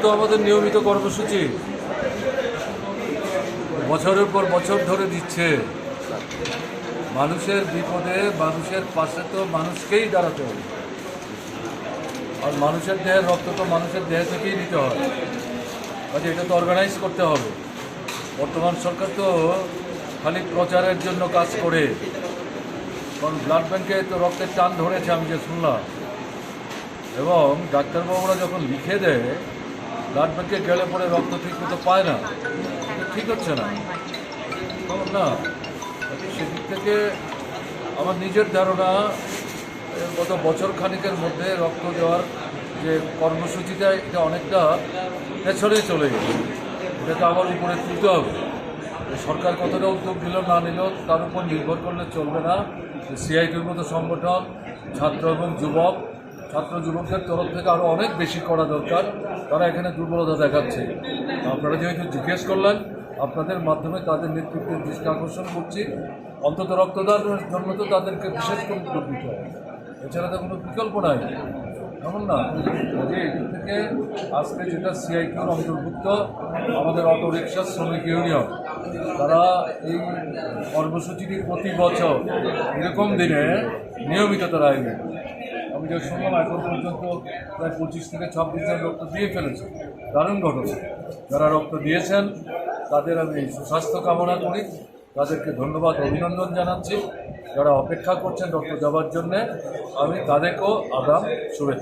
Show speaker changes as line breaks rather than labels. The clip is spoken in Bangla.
তো আমাদের নিয়মিত কর্মসূচি। বছরের পর বছর ধরে দিচ্ছে। মানুষের বিপদে মানুষের পাশে তো মানুষকেই দাঁড়াতে হবে। আর মানুষের দেহের রক্ত তো মানুষের দেহ থেকেই নিতে হবে কাজে এটা তো অর্গানাইজ করতে হবে। বর্তমান সরকার তো খালি প্রচারের জন্য কাজ করে। কারণ ব্লাড ব্যাঙ্কে তো রক্তের টান ধরেছে আমি যে শুনলাম। এবং ডাক্তারবাবুরা যখন লিখে দেয় ব্যাংকে গেলে পরে রক্ত ঠিক মতো পায় না। ঠিক হচ্ছে না। না। সেদিক থেকে আমার নিজের ধারণা গত বছর খানিকের মধ্যে রক্ত দেওয়ার যে কর্মসূচিটা, এটা অনেকটা পেছনে চলে গেছে। এটাকে আবার উপরে তুলতে হবে। সরকার কতটা উদ্যোগ নিল, না নিল, তার উপর নির্ভর করলে চলবে না। সিআইটির মতো সংগঠন, ছাত্র এবং যুবক ছাত্র যুবকদের তরফ থেকে আরও অনেক বেশি করা দরকার। তারা এখানে দুর্বলতা দেখাচ্ছে। আপনারা যেহেতু জিজ্ঞেস করলেন, আপনাদের মাধ্যমে তাদের নেতৃত্বের দৃষ্টি আকর্ষণ করছি। অন্তত রক্তদানের জন্য তো তাদেরকে বিশেষ করে উদ্যোগ দিতে হবে। এছাড়া তো কোনো বিকল্প নাই। এমন না? যে এখান থেকে আজকে যেটা সিআইটির অন্তর্ভুক্ত, আমাদের অটো রিক্সা শ্রমিক ইউনিয়ন, তারা এই কর্মসূচিটি প্রতি বছর, এরকম দিনে নিয়মিত তারা আয়োজন যে শুনলাম এখন পর্যন্ত প্রায় পঁচিশ থেকে ছাব্বিশ জন রক্ত দিয়ে ফেলেছে। দারুণ ঘটনা। যারা রক্ত দিয়েছেন, তাদের আমি সুস্বাস্থ্য কামনা করি। তাদেরকে ধন্যবাদ, অভিনন্দন জানাচ্ছি। যারা অপেক্ষা করছেন রক্ত দেওয়ার জন্যে, আমি তাদেরকেও আগাম শুভেচ্ছা।